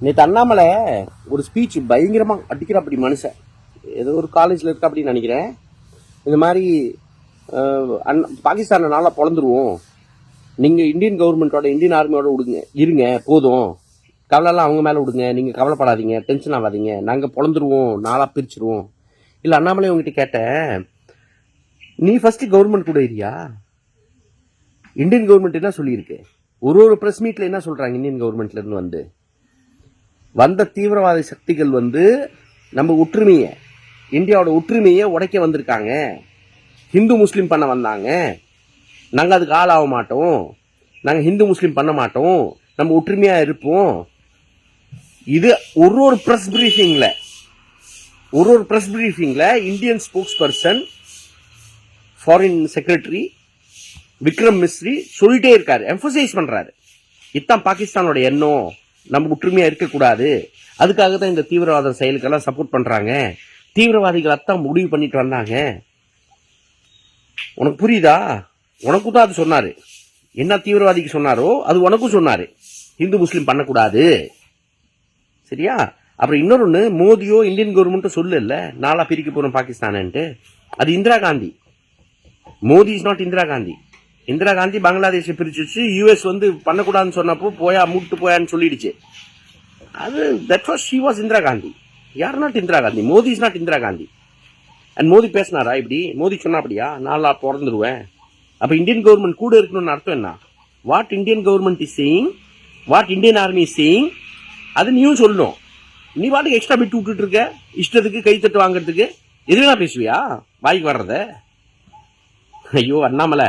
நேற்று அண்ணாமலை ஒரு ஸ்பீச் பயங்கரமாக அடிக்கிற அப்படி மனுஷன். ஏதோ ஒரு காலேஜில் இருக்க அப்படின்னு நினைக்கிறேன். இந்த மாதிரி அஹ், அண்ணா பாகிஸ்தானை நாளாக பிறந்துருவோம் நீங்கள் இந்தியன் கவர்மெண்ட்டோட இந்தியன் ஆர்மியோட விடுங்க இருங்க போதும். கவலைலாம் அவங்க மேலே விடுங்க நீங்கள் கவலைப்படாதீங்க டென்ஷன் ஆகாதீங்க. நாங்கள் பிறந்துருவோம் நாளாக பிரிச்சுருவோம். இல்லை அண்ணாமலை உங்ககிட்ட கேட்டேன் நீ ஃபஸ்ட்டு கவர்மெண்ட் கூட இருக்கியா? இந்தியன் கவர்மெண்ட் என்ன சொல்லியிருக்கு? ஒரு ஒரு ப்ரெஸ் மீட்டில் என்ன சொல்கிறாங்க இந்தியன் கவர்மெண்ட்லேருந்து வந்து? வந்த தீவிரவாத சக்திகள் வந்து நம்ம ஒற்றுமையை இந்தியாவோட ஒற்றுமையை உடைக்க வந்திருக்காங்க. ஹிந்து முஸ்லீம் பண்ண வந்தாங்க. நாங்கள் அதுக்கு ஆளாக மாட்டோம். நாங்கள் ஹிந்து முஸ்லீம் பண்ண மாட்டோம். நம்ம ஒற்றுமையாக இருப்போம். இது ஒரு ஒரு ப்ரெஸ் பிரீஃபிங்கில் ஒரு ஒரு press பிரீஃபிங்கில் Indian spokesperson foreign secretary Vikram Misri சொல்லிட்டே இருக்காரு எம்ஃபசைஸ் பண்ணுறாரு இதுதான் பாகிஸ்தானோட எண்ணம். நம்ம ஒற்றுமையாக இருக்கக்கூடாது. அதுக்காக தான் இந்த தீவிரவாத செயலுக்கெல்லாம் சப்போர்ட் பண்ணுறாங்க தீவிரவாதிகள் அத்தான் முடிவு பண்ணிட்டு வந்தாங்க. உனக்கு புரியுதா? உனக்கும் தான் அது சொன்னார். என்ன தீவிரவாதிக்கு சொன்னாரோ அது உனக்கும் சொன்னார். இந்து முஸ்லீம் பண்ணக்கூடாது. சரியா? அப்புறம் இன்னொன்று மோதியோ இந்தியன் கவர்மெண்ட்டும் சொல்லல நாளாக பிரிக்க போகிறோம் பாகிஸ்தானன்ட்டு. அது Indira Gandhi. Modi is not Indira Gandhi. Indira Gandhi பங்களாதேஷை பிரிச்சிச்சு யூஎஸ் வந்து பண்ணக்கூடாதுன்னு சொன்னப்போ போயா மூட்டு போயான்னு சொல்லிடுச்சு. அது that was she was Indira Gandhi. யார் not Indira Gandhi. Modi is not Indira Gandhi. And Modi பேசினாரா இப்படி? மோதி சொன்னா அப்படியா? நாளா பிறந்துருவேன். அப்போ இந்தியன் கவர்மெண்ட் கூட இருக்கணும்னு அர்த்தம் என்ன? What Indian government is saying what Indian army is saying அது நீயும் சொல்லணும். நீ பாட்டுக்கு எக்ஸ்ட்ரா பிட் விட்டுட்டு இருக்க இஷ்டத்துக்கு கைத்தட்டு வாங்குறதுக்கு. எதுனா பேசுவியா? வாய்க்கு வர்றத? ஐயோ அண்ணாமலை.